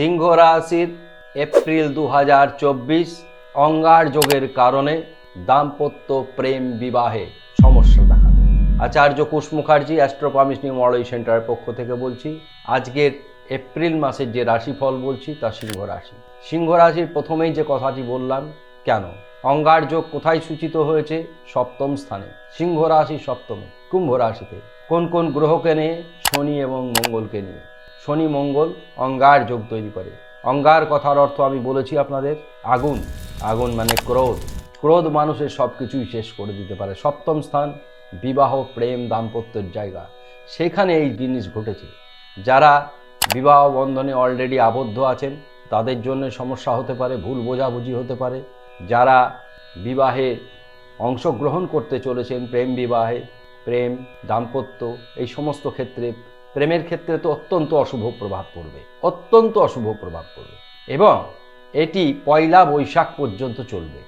সিংহ রাশির এপ্রিল দু হাজার চব্বিশ অঙ্গার যোগের কারণে দাম্পত্য প্রেম বিবাহে সমস্যা দেখা দেবে আচার্য কুশ মুখার্জি অ্যাস্ট্রোপামিশনি মডেল সেন্টারের পক্ষ থেকে বলছি, আজকের এপ্রিল মাসের যে রাশিফল বলছি, তা সিংহ রাশি। সিংহ রাশির প্রথমেই যে কথাটি বললাম, কেন? অঙ্গার যোগ কোথায় সূচিত হয়েছে? সপ্তম স্থানে। সিংহ রাশি সপ্তমে, কুম্ভ রাশিতে। কোন কোন গ্রহকে নিয়ে? শনি এবং মঙ্গলকে নিয়ে। শনি মঙ্গল অঙ্গার যোগ তৈরি করে। অঙ্গার কথার অর্থ আমি বলেছি আপনাদের, আগুন। আগুন মানে ক্রোধ। ক্রোধ মানুষের সব কিছুই শেষ করে দিতে পারে। সপ্তম স্থান, বিবাহ, প্রেম, দাম্পত্যের জায়গা। সেখানে এই জিনিস ঘটেছে। যারা বিবাহ বন্ধনে অলরেডি আবদ্ধ আছেন, তাদের জন্য সমস্যা হতে পারে, ভুল বোঝাবুঝি হতে পারে। যারা বিবাহে অংশগ্রহণ করতে চলেছেন, প্রেম বিবাহে, প্রেম, দাম্পত্য, এই সমস্ত ক্ষেত্রে প্রেমের ক্ষেত্রে তো অত্যন্ত অশুভ প্রভাব পড়বে, অত্যন্ত অশুভ প্রভাব পড়বে। এবং এটি পয়লা বৈশাখ পর্যন্ত চলবে।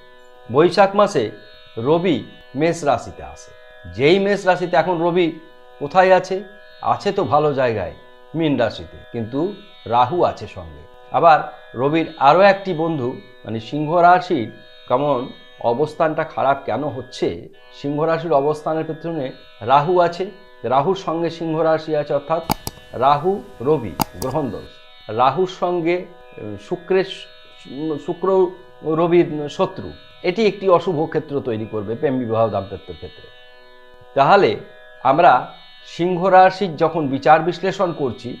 বৈশাখ মাসে রবি মেষ রাশিতে আসে। যেই মেষ রাশিতে এখন রবি কোথায় আছে? আছে তো ভালো জায়গায়, মীন রাশিতে। কিন্তু রাহু আছে সঙ্গে। আবার রবির আরও একটি বন্ধু মানে সিংহ রাশির কেমন অবস্থানটা খারাপ কেন হচ্ছে? সিংহ রাশির অবস্থানের পেছনে রাহু আছে রাহুর সঙ্গে সিংহ রাশি আছে, অর্থাৎ রাহু, রবি, গ্রহণ দোষ। রাহুর সঙ্গে শুক্রের শুক্র রবির শত্রু। এটি একটি অশুভ ক্ষেত্র তৈরি করবে প্রেম বিবাহ দাম্পত্যের ক্ষেত্রে। তাহলে আমরা সিংহ রাশির যখন বিচার বিশ্লেষণ করছি,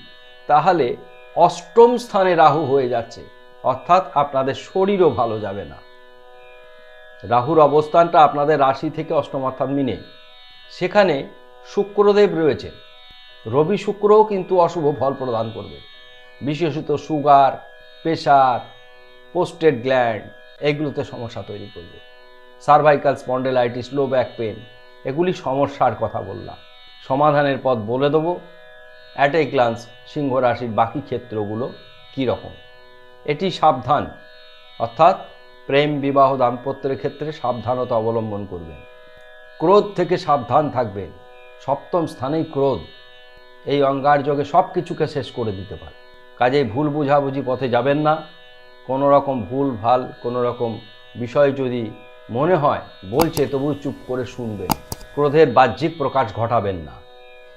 তাহলে অষ্টম স্থানে রাহু হয়ে যাচ্ছে, অর্থাৎ আপনাদের শরীরও ভালো যাবে না। রাহুর অবস্থানটা আপনাদের রাশি থেকে অষ্টম, অর্থাৎ মিনে। সেখানে শুক্রদেব রয়েছে। রবি শুক্রও কিন্তু অশুভ ফল প্রদান করবে। বিশেষত সুগার, প্রেশার, পোস্টেড গ্ল্যান্ড, এগুলোতে সমস্যা তৈরি করবে। Cervical spondylitis, low back pain এগুলি সমস্যার কথা বললাম। সমাধানের পথ বলে দেবো। অ্যাট এ গ্লান্স সিংহ রাশির বাকি ক্ষেত্রগুলো কী রকম? এটি সাবধান, অর্থাৎ প্রেম বিবাহ দাম্পত্যের ক্ষেত্রে সাবধানতা অবলম্বন করবেন। ক্রোধ থেকে সাবধান থাকবেন। সপ্তম স্থানেই ক্রোধ। এই অঙ্গার যোগে সব কিছুকে শেষ করে দিতে পারে। কাজেই ভুল বুঝাবুঝি পথে যাবেন না। কোনো রকম ভুল, ভালো কোনো রকম বিষয় যদি মনে হয়, বলছে, তবু চুপ করে শুনবেন। ক্রোধের বাহ্যিক প্রকাশ ঘটাবেন না।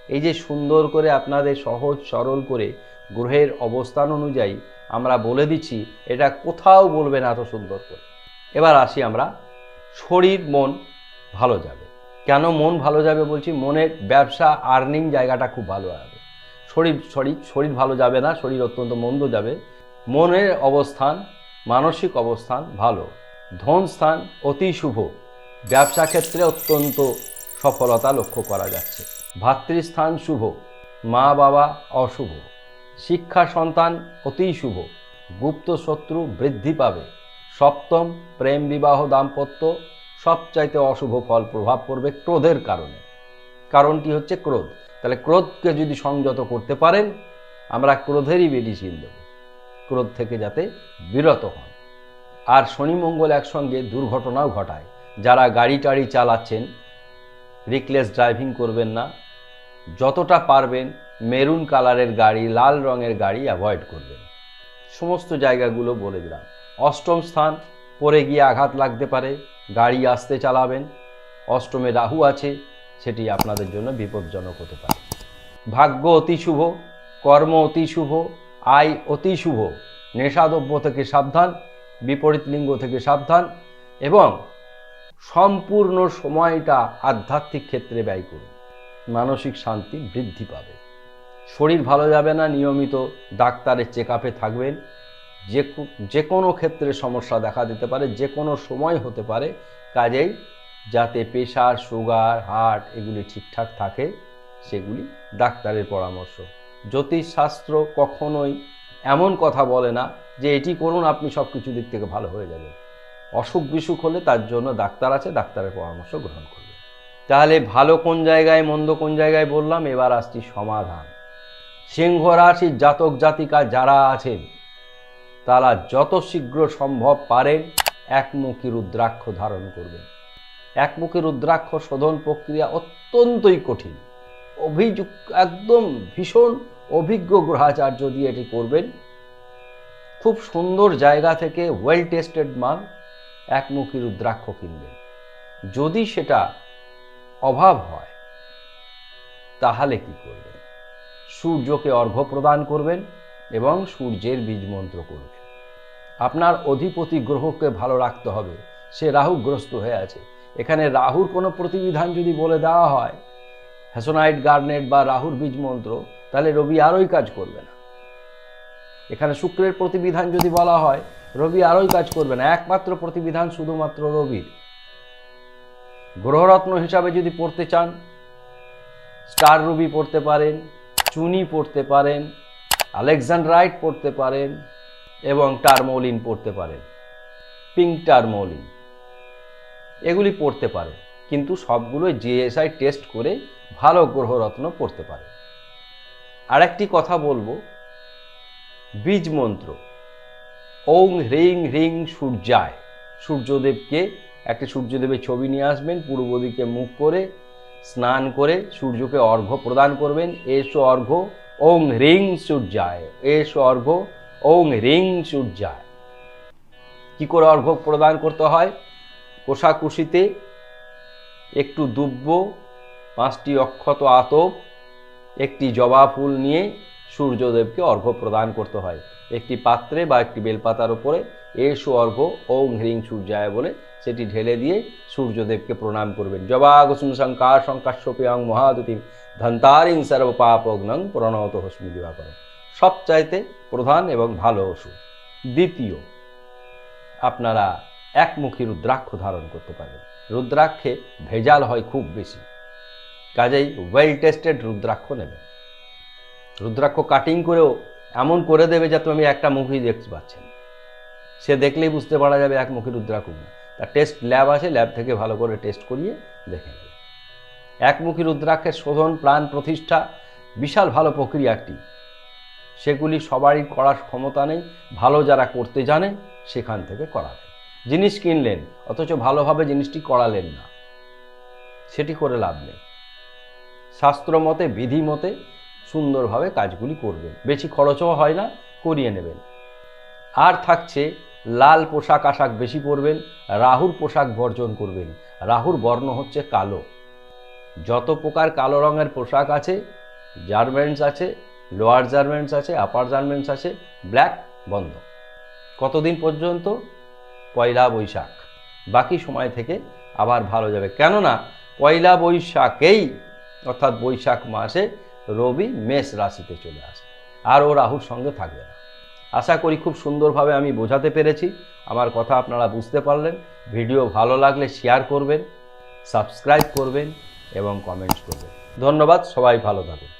এই যে সুন্দর করে আপনাদের সহজ, সরল করে গ্রহের অবস্থান অনুযায়ী আমরা বলে দিচ্ছি, এটা কোথাও বলবেন এত সুন্দর করে। এবার আসি আমরা, শরীর, মন ভালো যাবে। কেন মন ভালো যাবে বলছি, মনের ব্যবসা আর্নিং জায়গাটা খুব ভালো হবে। শরীর শরীর শরীর ভালো যাবে না, শরীর অত্যন্ত মন্দ যাবে। মনের অবস্থান, মানসিক অবস্থান ভালো। ধন স্থান অতি শুভ। ব্যবসা ক্ষেত্রে অত্যন্ত সফলতা লক্ষ্য করা যাচ্ছে। ভাতৃস্থান শুভ। মা বাবা অশুভ। শিক্ষা সন্তান অতি শুভ। গুপ্ত শত্রু বৃদ্ধি পাবে। সপ্তম প্রেম বিবাহ দাম্পত্য সবচাইতে অশুভ ফল প্রভাব পড়বে ক্রোধের কারণে। কারণটি হচ্ছে ক্রোধ। তাহলে ক্রোধকে যদি সংযত করতে পারেন, আমরা ক্রোধেরই মেডিসিন দেব। ক্রোধ থেকে যাতে বিরত হন। আর শনি মঙ্গল একসঙ্গে দুর্ঘটনাও ঘটায়। যারা গাড়ি টাড়ি চালাচ্ছেন রিকলেস ড্রাইভিং করবেন না। যতটা পারবেন মেরুন কালারের গাড়ি, লাল রঙের গাড়ি অ্যাভয়েড করবেন। সমস্ত জায়গাগুলো বলে দিলাম। অষ্টম স্থান পরে গিয়ে আঘাত লাগতে পারে। গাড়ি আসতে চালাবেন। অষ্টমে রাহু আছে, সেটি আপনাদের জন্য বিপজ্জনক হতে পারে। ভাগ্য অতি শুভ, কর্ম অতি শুভ, আয় অতি শুভ। নেশাদ্রব্য থেকে সাবধান, বিপরীত লিঙ্গ থেকে সাবধান এবং সম্পূর্ণ সময়টা আধ্যাত্মিক ক্ষেত্রে ব্যয় করুন। মানসিক শান্তি বৃদ্ধি পাবে। শরীর ভালো যাবে না, নিয়মিত ডাক্তারের চেক আপে থাকবেন। যে যে কোনো ক্ষেত্রে সমস্যা দেখা দিতে পারে, যে কোনো সময় হতে পারে। কাজেই যাতে প্রেশার, সুগার, হার্ট এগুলি ঠিকঠাক থাকে, সেগুলি ডাক্তারের পরামর্শ। জ্যোতিষশাস্ত্র কখনোই এমন কথা বলে না যে এটি করুন, আপনি সব কিছু দিক থেকে ভালো হয়ে যাবেন। অসুখ বিসুখ হলে তার জন্য ডাক্তার আছে, ডাক্তারের পরামর্শ গ্রহণ করবে তাহলে ভালো কোন জায়গায়, মন্দ কোন জায়গায় বললাম, এবার আসছি সমাধান। সিংহ রাশির জাতক জাতিকা যারা আছেন তারা যত শীঘ্র সম্ভব পারেন একমুখী রুদ্রাক্ষ ধারণ করবেন একমুখী রুদ্রাক্ষ শোধন প্রক্রিয়া অত্যন্তই কঠিন। অভিযুক্ত, একদম ভীষণ অভিজ্ঞ গ্রহাচার্য দিয়ে এটি করবেন। খুব সুন্দর জায়গা থেকে ওয়েল টেস্টেড মাল একমুখী রুদ্রাক্ষ কিনবেন। যদি সেটা অভাব হয়, তাহলে কি করবেন? সূর্যকে অর্ঘ্য প্রদান করবেন। এবং সূর্যের বীজ মন্ত্র করবেন আপনার অধিপতি গ্রহকে ভালো রাখতে হবে, সে রাহুগ্রস্ত হয়ে আছে। এখানে রাহুর কোনো প্রতিবিধান যদি বলে দেওয়া হয় হ্যাসোনাইট গার্নেট বা রাহুর বীজ মন্ত্র তাহলে রবি আরোই কাজ করবে না। এখানে শুক্রের প্রতিবিধান যদি বলা হয়, রবি আরোই কাজ করবে না। একমাত্র প্রতিবিধান শুধুমাত্র রবির। গ্রহরত্ন হিসাবে যদি পড়তে চান, স্টার রুবি পড়তে পারেন, চুনি পড়তে পারেন আলেকজান্ড্রাইট পড়তে পারেন এবং টারমোলিন পড়তে পারেন। পিঙ্ক টারমোলিন এগুলি পড়তে পারে, কিন্তু সবগুলো জিএসআই টেস্ট করে ভালো গ্রহরত্ন পড়তে পারে। আরেকটি কথা বলব, বীজ মন্ত্র। ওং হ্রিং হ্রিং সূর্যায়। সূর্যদেবকে, একটি সূর্যদেবের ছবি নিয়ে আসবেন, পূর্ব দিকে মুখ করে, স্নান করে সূর্যকে অর্ঘ্য প্রদান করবেন। এসো অর্ঘ্য ওং হ্রিং সূর্যায় এস অর্ঘ ওং হ্রিং সূর্যায় কি করে অর্ঘ প্রদান করতে হয়? কোষাকুষিতে একটু দুব্য পাঁচটি অক্ষত আতপ, একটি জবা ফুল নিয়ে সূর্যদেবকে অর্ঘ্য প্রদান করতে হয়। একটি পাত্রে বা একটি বেলপাতার উপরে এসো অর্ঘ্য ওং হ্রিং সূর্যায় বলে সেটি ঢেলে দিয়ে সূর্যদেবকে প্রণাম করবেন। জবা কুসুম শঙ্কার শঙ্কাশ্যপিয়াং মহাদুতিম ধন্তারিং সর্বপাপগ্নং প্রণত হস্মি দিবাকর সবচাইতে প্রধান এবং ভালো ওষুধ। দ্বিতীয়, আপনারা একমুখী রুদ্রাক্ষ ধারণ করতে পারবেন। রুদ্রাক্ষে ভেজাল হয় খুব বেশি। কাজেই ওয়েল টেস্টেড রুদ্রাক্ষ নেবেন। রুদ্রাক্ষ কাটিং করেও এমন করে দেবে যাতে আমি একটা মুখই দেখতে পাচ্ছেন সে দেখলেই বুঝতে পারা যাবে একমুখী রুদ্রাক্ষ না তার টেস্ট ল্যাব আছে ল্যাব থেকে ভালো করে টেস্ট করিয়ে দেখে নেবে। একমুখী রুদ্রাক্ষের শোধন, প্রাণ প্রতিষ্ঠা, বিশাল ভালো প্রক্রিয়া একটি। সেগুলি সবারই করার ক্ষমতা নেই, ভালো যারা করতে জানে, সেখান থেকে করাবেন জিনিস কিনলেন, অথচ ভালোভাবে জিনিসটি করালেন না। সেটি করে লাভ নেই। শাস্ত্র মতে, বিধি মতে সুন্দরভাবে কাজগুলি করবেন। বেশি খরচও হয় না, করিয়ে নেবেন। আর থাকছে লাল পোশাক আশাক বেশি পরবেন, রাহুর পোশাক বর্জন করবেন। রাহুর বর্ণ হচ্ছে কালো। যত প্রকার কালো রঙের পোশাক আছে জার্মেন্টস আছে, লোয়ার জার্মেন্টস আছে, আপার জার্মেন্টস আছে, ব্ল্যাক বন্ধ। কতদিন পর্যন্ত? পয়লা বৈশাখ। বাকি সময় থেকে আবার ভালো যাবে। কেননা, পয়লা বৈশাখেই, অর্থাৎ বৈশাখ মাসে রবি মেষ রাশিতে চলে আসে। আর ও রাহুর সঙ্গে থাকবে না। আশা করি খুব সুন্দরভাবে আমি বোঝাতে পেরেছি। আমার কথা আপনারা বুঝতে পারলেন। ভিডিও ভালো লাগলে শেয়ার করবেন সাবস্ক্রাইব করবেন এবং কমেন্টস করবেন। ধন্যবাদ, সবাই ভালো থাকুন।